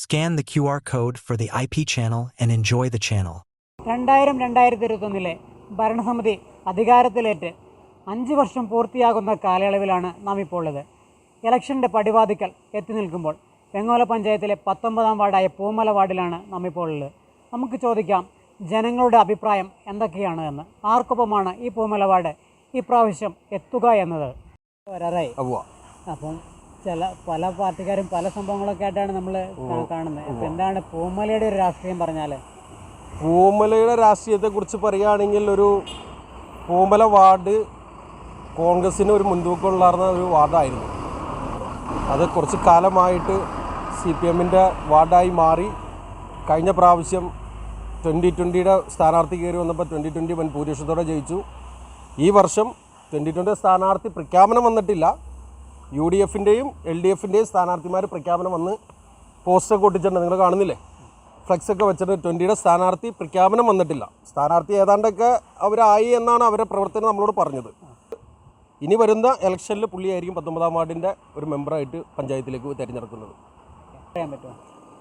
Scan the QR code for the IP channel and enjoy the channel. രണ്ടായിരം രണ്ടായിരത്തി ഇരുപത്തൊന്നിലെ ഭരണസമിതി അധികാരത്തിലേറ്റ് അഞ്ച് വർഷം പൂർത്തിയാകുന്ന കാലയളവിലാണ് നാം ഇപ്പോൾ ഉള്ളത് ഇലക്ഷന്റെ പടിവാതിക്കൽ എത്തി നിൽക്കുമ്പോൾ വെങ്ങോല പഞ്ചായത്തിലെ പത്തൊമ്പതാം വാർഡായ പൂമല വാർഡിലാണ് നാം ഇപ്പോൾ ഉള്ളത് നമുക്ക് ചോദിക്കാം ജനങ്ങളുടെ അഭിപ്രായം എന്തൊക്കെയാണ് എന്ന് ആർക്കൊപ്പമാണ് ഈ പൂമല വാർഡ് ഇപ്രാവശ്യം എത്തുക എന്നത് വരാറായി. അപ്പം ചില പല പാർട്ടിക്കാരും പല സംഭവങ്ങളൊക്കെ ആയിട്ടാണ് നമ്മൾ കാണുന്നത്. അപ്പം എന്താണ് പൂമലയുടെ ഒരു രാഷ്ട്രീയം പറഞ്ഞാൽ പൂമലയുടെ രാഷ്ട്രീയത്തെക്കുറിച്ച് പറയുകയാണെങ്കിൽ ഒരു പൂമല വാർഡ് കോൺഗ്രസ്സിന് ഒരു മുൻതൂക്കമുള്ളാർന്ന ഒരു വാർഡായിരുന്നു. അത് കുറച്ച് കാലമായിട്ട് സി പി എമ്മിന്റെ വാർഡായി മാറി. കഴിഞ്ഞ പ്രാവശ്യം ട്വന്റി ട്വന്റിയുടെ സ്ഥാനാർത്ഥി കയറി വന്നപ്പോൾ ട്വന്റി ട്വന്റി വൻ ഭൂരിപക്ഷത്തോടെ ജയിച്ചു. ഈ വർഷം ട്വന്റി ട്വന്റി സ്ഥാനാർത്ഥി പ്രഖ്യാപനം വന്നിട്ടില്ല. യു ഡി എഫിന്റെയും എൽ ഡി എഫിന്റെയും സ്ഥാനാർത്ഥിമാർ പ്രഖ്യാപനം വന്ന് പോസ്റ്ററൊക്കെ ഒട്ടിച്ചിട്ടുണ്ട്. നിങ്ങൾ കാണുന്നില്ലേ? ഫ്ലെക്സ് ഒക്കെ വെച്ചിട്ട് ട്വന്റിയുടെ സ്ഥാനാർത്ഥി പ്രഖ്യാപനം വന്നിട്ടില്ല. സ്ഥാനാർത്ഥി ഏതാണ്ടൊക്കെ അവരായി എന്നാണ് അവരെ പ്രവർത്തനം നമ്മളോട് പറഞ്ഞത്. ഇനി വരുന്ന ഇലക്ഷനിൽ പുള്ളിയായിരിക്കും പത്തൊമ്പതാം വാർഡിന്റെ ഒരു മെമ്പറായിട്ട് പഞ്ചായത്തിലേക്ക് തിരഞ്ഞെടുക്കുന്നത്.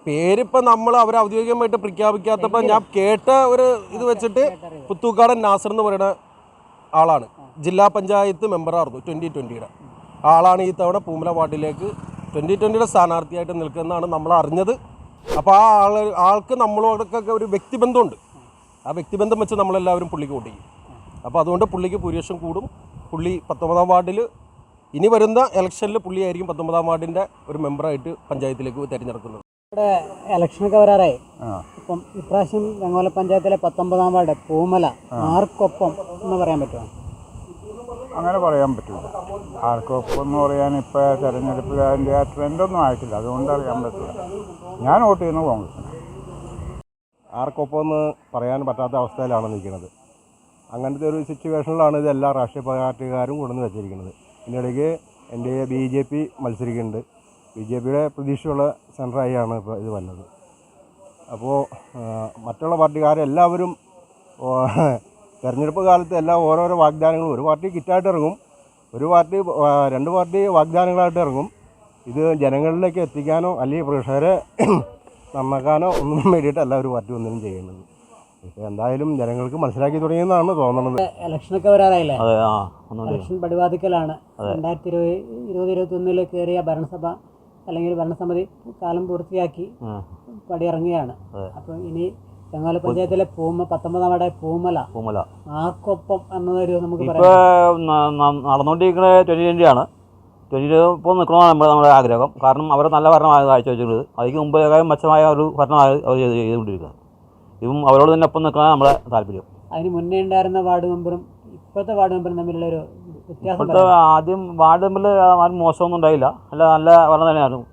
പേരിപ്പം നമ്മൾ അവർ ഔദ്യോഗികമായിട്ട് പ്രഖ്യാപിക്കാത്തപ്പോൾ ഞാൻ കേട്ട ഒരു ഇത് വെച്ചിട്ട് പുത്തൂക്കാടൻ നാസർ എന്ന് പറയുന്ന ആളാണ്. ജില്ലാ പഞ്ചായത്ത് മെമ്പറായിരുന്നു ട്വന്റി ട്വന്റിയുടെ ആളാണ് ഈ തവണ പൂമല വാർഡിലേക്ക് ട്വന്റി ട്വന്റിയുടെ സ്ഥാനാർത്ഥിയായിട്ട് നിൽക്കുന്നതാണ് നമ്മൾ അറിഞ്ഞത്. അപ്പോൾ ആ ആൾ ആൾക്ക് നമ്മളോടൊക്കെ ഒരു വ്യക്തിബന്ധമുണ്ട്. ആ വ്യക്തിബന്ധം വെച്ച് നമ്മളെല്ലാവരും പുള്ളിക്ക് വോട്ട് ചെയ്യും. അപ്പോൾ അതുകൊണ്ട് പുള്ളിക്ക് ഭൂരിപക്ഷം കൂടും. പുള്ളി പത്തൊമ്പതാം വാർഡിൽ ഇനി വരുന്ന ഇലക്ഷനിൽ പുള്ളിയായിരിക്കും പത്തൊമ്പതാം വാർഡിന്റെ ഒരു മെമ്പറായിട്ട് പഞ്ചായത്തിലേക്ക് തിരഞ്ഞെടുക്കുന്നത്. ഇവിടെ ഇലക്ഷനൊക്കെ വരാറായി. ഇപ്പം ഇപ്രാവശ്യം വെങ്ങോല പഞ്ചായത്തിലെ പത്തൊമ്പതാം വാർഡ് പൂമല ആർക്കൊപ്പം എന്ന് പറയാൻ പറ്റുമോ? അങ്ങനെ പറയാൻ പറ്റില്ല. ആർക്കൊപ്പം പറയാൻ ഇപ്പോൾ തെരഞ്ഞെടുപ്പിൽ അതിന്റെ ആ ട്രെൻഡൊന്നും ആയിട്ടില്ല. അതുകൊണ്ട് അറിയാൻ പറ്റില്ല. ഞാൻ വോട്ട് ചെയ്യുന്നത് കോൺഗ്രസിന് ആർക്കൊപ്പം പറയാൻ പറ്റാത്ത അവസ്ഥയിലാണ് നിൽക്കുന്നത്. അങ്ങനത്തെ ഒരു സിറ്റുവേഷനിലാണ് ഇത് എല്ലാ രാഷ്ട്രീയ പാർട്ടിക്കാരും കൊണ്ടുവന്ന് വെച്ചിരിക്കുന്നത്. ഇതിനിടയ്ക്ക് എന്റെ ബി ജെ പി മത്സരിക്കുന്നുണ്ട്. ബി ജെ പിയുടെ പ്രതീക്ഷയുള്ള സെന്ററായാണ് ഇപ്പോൾ ഇത് വന്നത്. അപ്പോൾ മറ്റുള്ള പാർട്ടിക്കാരെല്ലാവരും തെരഞ്ഞെടുപ്പ് കാലത്ത് എല്ലാം ഓരോരോ വാഗ്ദാനങ്ങളും ഒരു പാർട്ടി കിറ്റായിട്ട് ഇറങ്ങും ഒരു പാർട്ടി രണ്ട് പാർട്ടി വാഗ്ദാനങ്ങളായിട്ട് ഇറങ്ങും. ഇത് ജനങ്ങളിലേക്ക് എത്തിക്കാനോ അല്ലെങ്കിൽ പ്രേക്ഷകരെ നന്നാക്കാനോ ഒന്നും വേണ്ടിയിട്ടല്ല ഒരു പാർട്ടി ഒന്നിനും ചെയ്യുന്നത്. ഇപ്പോൾ എന്തായാലും ജനങ്ങൾക്ക് മനസ്സിലാക്കി തുടങ്ങിയെന്നാണ് തോന്നുന്നത് ഇലക്ഷനൊക്കെ വരാറായില്ലേ? അതെ ആ ഇലക്ഷൻ പടിവാതിക്കലാണ്. രണ്ടായിരത്തി ഇരുപത് ഇരുപത് ഇരുപത്തി ഒന്നിൽ കയറിയ ഭരണസഭ അല്ലെങ്കിൽ ഭരണസമിതി കാലം പൂർത്തിയാക്കി പടിയിറങ്ങുകയാണ്. അപ്പോൾ അപ്പം ഇനി വെങ്ങോല പഞ്ചായത്തിലെ പൂമ പത്തൊമ്പതാം വാർഡ് പൂമല. പൂമല. ആർക്കൊപ്പം എന്നതൊരു നമുക്ക് ഇപ്പോൾ പറയാം. നടന്നുകൊണ്ടിരിക്കുന്നത് ട്വന്റി ട്വന്റി ആണ്. ട്വന്റി ഇപ്പോൾ നിൽക്കണമെന്നാണ് നമ്മുടെ നമ്മുടെ ആഗ്രഹം. കാരണം അവർ നല്ല ഭരണമാണ് കാഴ്ചവെച്ചിട്ടുള്ളത്. അതിന് മുമ്പേക്കാളും മെച്ചമായ ഒരു ഭരണമാണ് അവർ ചെയ്ത് ചെയ്തുകൊണ്ടിരിക്കുന്നത്. ഇതും അവരോട് തന്നെ ഒപ്പം നിൽക്കണം നമ്മുടെ താല്പര്യം. അതിന് മുന്നേ ഉണ്ടായിരുന്ന വാർഡ് മെമ്പറും ഇപ്പോഴത്തെ വാർഡ് മെമ്പറും തമ്മിലുള്ള ഒരു വ്യത്യാസം ഇപ്പോഴത്തെ ആദ്യം വാർഡ് മെമ്പറിൽ ആരും മോശമൊന്നും ഉണ്ടായില്ല. അല്ല നല്ല ഭരണം തന്നെയായിരുന്നു.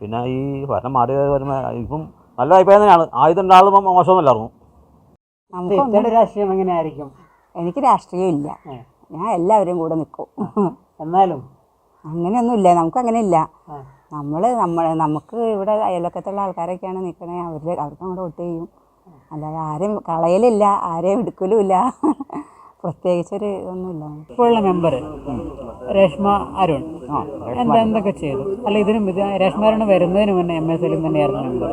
പിന്നെ ഈ ഭരണം മാറി വരുന്ന ഇപ്പം നല്ല അഭിപ്രായം തന്നെയാണ്. ആദ്യത്തെ ഉണ്ടാകുമ്പോൾ മോശമൊന്നുമില്ലായിരുന്നു. ഇത്തയുടെ രാഷ്ട്രീയം എങ്ങനെയായിരിക്കും എനിക്ക് രാഷ്ട്രീയം ഇല്ല ഞാൻ എല്ലാവരും കൂടെ നിൽക്കും. എന്നാലും? അങ്ങനെയൊന്നുമില്ല. നമുക്ക് അങ്ങനെ ഇല്ല നമ്മൾ നമ്മൾ നമുക്ക് ഇവിടെ അയൽവക്കത്തുള്ള ആൾക്കാരൊക്കെയാണ് നിൽക്കണേ. അവർ അവർക്ക് അങ്ങോട്ട് വോട്ട് ചെയ്യും. അല്ലാതെ ആരെയും കളയലില്ല ആരെയും എടുക്കലുമില്ല. പ്രത്യേകിച്ചൊരു ഇതൊന്നുമില്ല. ഇപ്പോഴുള്ള മെമ്പർ രേഷ്മ അരുൺ. എന്താ എന്തൊക്കെ ചെയ്തു? അല്ല ഇതിനും ഇത് രേഷ്മ അരുൺ വരുന്നതിന് മുന്നേ എം എസ് സലീം തന്നെയായിരുന്നു മെമ്പർ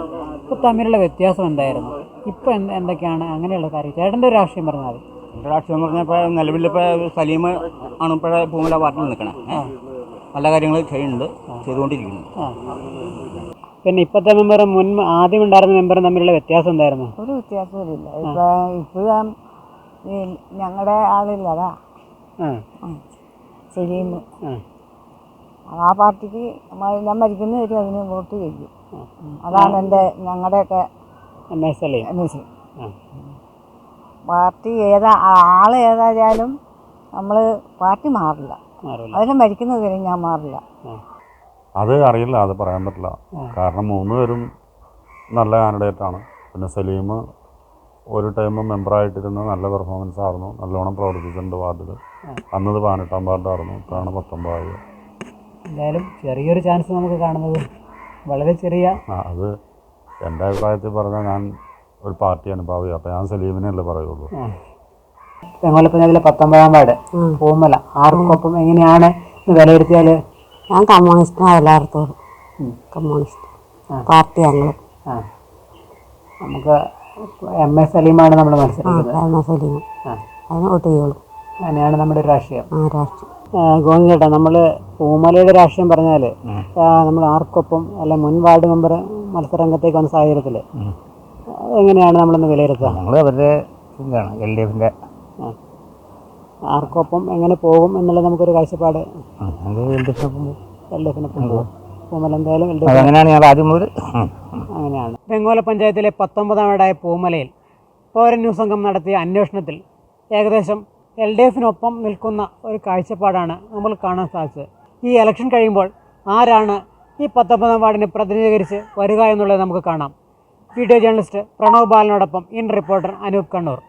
തമ്മിലുള്ള വ്യത്യാസം എന്തായിരുന്നു? ഇപ്പോൾ എന്ത് എന്തൊക്കെയാണ് അങ്ങനെയുള്ള കാര്യം ചേട്ടന്റെ ഒരു രാഷ്ട്രീയം പറഞ്ഞാൽ മതി. എന്റെ രാഷ്ട്രീയം പറഞ്ഞപ്പോൾ നിലവിലിപ്പോൾ സലീം ആണ് ഇപ്പോഴേ ഭൂമില പാർട്ടിയിൽ നിൽക്കണേ. നല്ല കാര്യങ്ങൾ ചെയ്യുന്നുണ്ട് ചെയ്തുകൊണ്ടിരിക്കുന്നു പിന്നെ ഇപ്പോഴത്തെ മെമ്പറും മുൻ ആദ്യം ഉണ്ടായിരുന്ന മെമ്പറും തമ്മിലുള്ള വ്യത്യാസം എന്തായിരുന്നു? ഒരു വ്യത്യാസവും ഇല്ല. ഇപ്പം ഇപ്പോഴും ഞങ്ങളുടെ ആളില്ല അതാ. ആ പാർട്ടിക്ക് ഞാൻ മരിക്കുന്ന വരെ അതിന് വോട്ട് ചെയ്യും. അതാണ് എന്റെ ഞങ്ങളുടെയൊക്കെ പാർട്ടി ഏതാ ആൾ ഏതായാലും നമ്മൾ പാർട്ടി മാറില്ല. മാറില്ല. അതിന് മരിക്കുന്നത് വരെ ഞാൻ മാറില്ല. അത് അറിയില്ല അത് പറയാൻ പറ്റില്ല. കാരണം മൂന്ന് പേരും നല്ല കാൻഡിഡേറ്റാണ് പിന്നെ സലീം ഒരു ടൈം മെമ്പറായിട്ടിരുന്ന് നല്ല പെർഫോമൻസ് ആയിരുന്നു. നല്ലോണം പ്രവർത്തിച്ചിട്ടുണ്ട് വാർഡിൽ അന്നത് പതിനെട്ടാം വാർഡായിരുന്നു. ഇപ്പോഴാണ് പത്തൊമ്പതായത് എന്തായാലും ചെറിയൊരു ചാൻസ് നമുക്ക് കാണുന്നത്. വളരെ ചെറിയ ആ അത് എന്റെ അഭിപ്രായത്തിൽ പറഞ്ഞാൽ ഞാൻ ഒരു പാർട്ടി അനുഭാവി അപ്പോൾ ഞാൻ സലീമിനല്ലേ പറയുള്ളൂ. തെങ്ങോലപ്പഞ്ചായത്തിലെ പത്തൊമ്പതാം വാർഡ് പൂമല ആർക്കൊപ്പം എങ്ങനെയാണ് വിലയിരുത്തിയാൽ ഞാൻ കമ്മ്യൂണിസ്റ്റാണ് എല്ലായിടത്തോളം കമ്മ്യൂണിസ്റ്റ്. പാർട്ടി ഞങ്ങൾ ആ. നമുക്ക് എം എസ് സലീമാണ് നമ്മൾ മനസ്സിലാക്കുന്നത് എം എസ് സലീം. ആ. അതിന് വോട്ട് ചെയ്യുള്ളൂ. അങ്ങനെയാണ് നമ്മുടെ രാഷ്ട്രീയം. ആ രാഷ്ട്രീയം. ഗോവിന്ദ ചേട്ടാ നമ്മൾ പൂമലയുടെ രാഷ്ട്രീയം പറഞ്ഞാൽ നമ്മൾ ആർക്കൊപ്പം അല്ല മുൻ വാർഡ് മെമ്പർ മത്സരരംഗത്തേക്ക് വന്ന സാഹചര്യത്തിൽ എങ്ങനെയാണ് നമ്മളൊന്ന് വിലയിരുത്തുക? ഞങ്ങൾ അവരുടെ ഇതാണ് എൽ ഡി എഫിന്റെ ആർക്കൊപ്പം എങ്ങനെ പോകും എന്നുള്ള നമുക്കൊരു കാഴ്ചപ്പാട്. എൽ ഡി എഫിനൊപ്പം എൽ ഡി എഫിനൊപ്പം പോകും. പൂമല എന്തായാലും എൽ ഡി എഫ് അതങ്ങനെയാണ് ഞങ്ങൾ ആദ്യം മുതൽ അങ്ങനെയാണ്. വെങ്ങോല പഞ്ചായത്തിലെ പത്തൊമ്പതാം വാർഡായ പൂമലയിൽ പൗരൻ ന്യൂസ് സംഘം നടത്തിയ അന്വേഷണത്തിൽ ഏകദേശം എൽ ഡി എഫിനൊപ്പം നിൽക്കുന്ന ഒരു കാഴ്ചപ്പാടാണ് നമ്മൾ കാണാൻ സാധിച്ചത്. ഈ ഇലക്ഷൻ കഴിയുമ്പോൾ ആരാണ് ഈ പത്തൊമ്പതാം വാർഡിനെ പ്രതിനിധീകരിച്ച് വരിക എന്നുള്ളത് നമുക്ക് കാണാം. വീഡിയോ ജേർണലിസ്റ്റ് പ്രണവ് ബാലനോടൊപ്പം ഇൻ റിപ്പോർട്ടർ അനൂപ് കണ്ണൂർ.